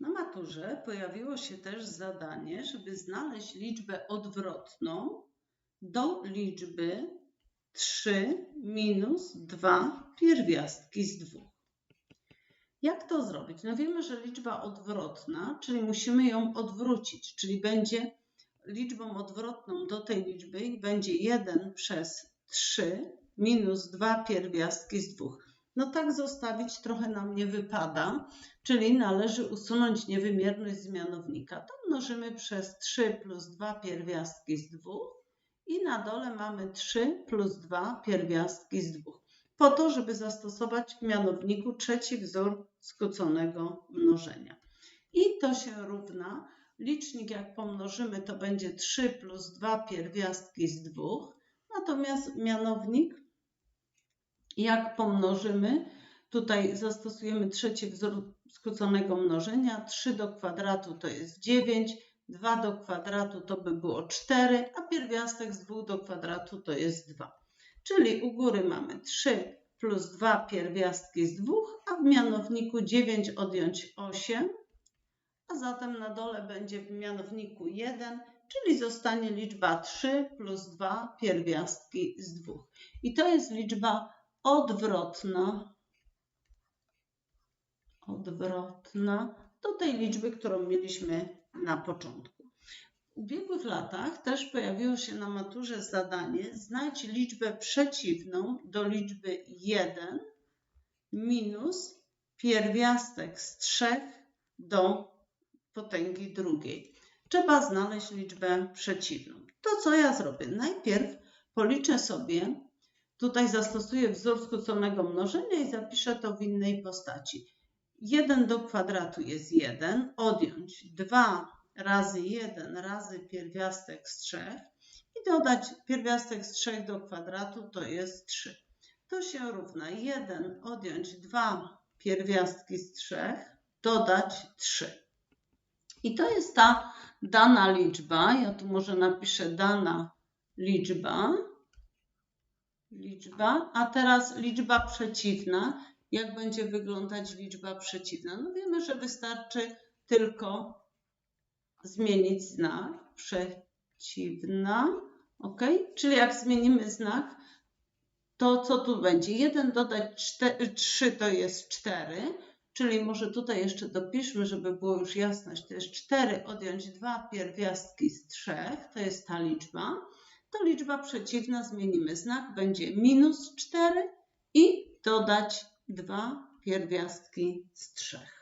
Na maturze pojawiło się też zadanie, żeby znaleźć liczbę odwrotną do liczby 3 minus 2 pierwiastki z 2. Jak to zrobić? No wiemy, że liczba odwrotna, czyli musimy ją odwrócić, czyli będzie liczbą odwrotną do tej liczby i będzie 1 przez 3 minus 2 pierwiastki z 2. No tak zostawić trochę nam nie wypada, czyli należy usunąć niewymierność z mianownika. To mnożymy przez 3 plus 2 pierwiastki z 2 i na dole mamy 3 plus 2 pierwiastki z 2. Po to, żeby zastosować w mianowniku trzeci wzór skróconego mnożenia. I to się równa, licznik jak pomnożymy to będzie 3 plus 2 pierwiastki z 2, natomiast mianownik jak pomnożymy, tutaj zastosujemy trzeci wzór skróconego mnożenia, 3 do kwadratu to jest 9, 2 do kwadratu to by było 4, a pierwiastek z 2 do kwadratu to jest 2. Czyli u góry mamy 3 plus 2 pierwiastki z 2, a w mianowniku 9 odjąć 8, a zatem na dole będzie w mianowniku 1, czyli zostanie liczba 3 plus 2 pierwiastki z 2. I to jest liczba odwrotna, odwrotna do tej liczby, którą mieliśmy na początku. W ubiegłych latach też pojawiło się na maturze zadanie znajdź liczbę przeciwną do liczby 1 minus pierwiastek z 3 do potęgi drugiej. Trzeba znaleźć liczbę przeciwną. To co ja zrobię? Najpierw policzę sobie Tutaj zastosuję wzór skróconego mnożenia i zapiszę to w innej postaci. 1 do kwadratu jest 1, odjąć 2 razy 1 razy pierwiastek z 3 i dodać pierwiastek z 3 do kwadratu to jest 3. To się równa 1 odjąć 2 pierwiastki z 3 dodać 3. I to jest ta dana liczba. Ja tu może napiszę dana liczba liczba, a teraz liczba przeciwna. Jak będzie wyglądać liczba przeciwna? No wiemy, że wystarczy tylko zmienić znak. Przeciwna, ok? Czyli jak zmienimy znak, to co tu będzie? 1 dodać 4, 3 to jest 4, czyli może tutaj jeszcze dopiszmy, żeby było już jasność. To jest 4 odjąć 2 pierwiastki z 3, to jest ta liczba to liczba przeciwna zmienimy znak, będzie minus 4 i dodać 2 pierwiastki z 3.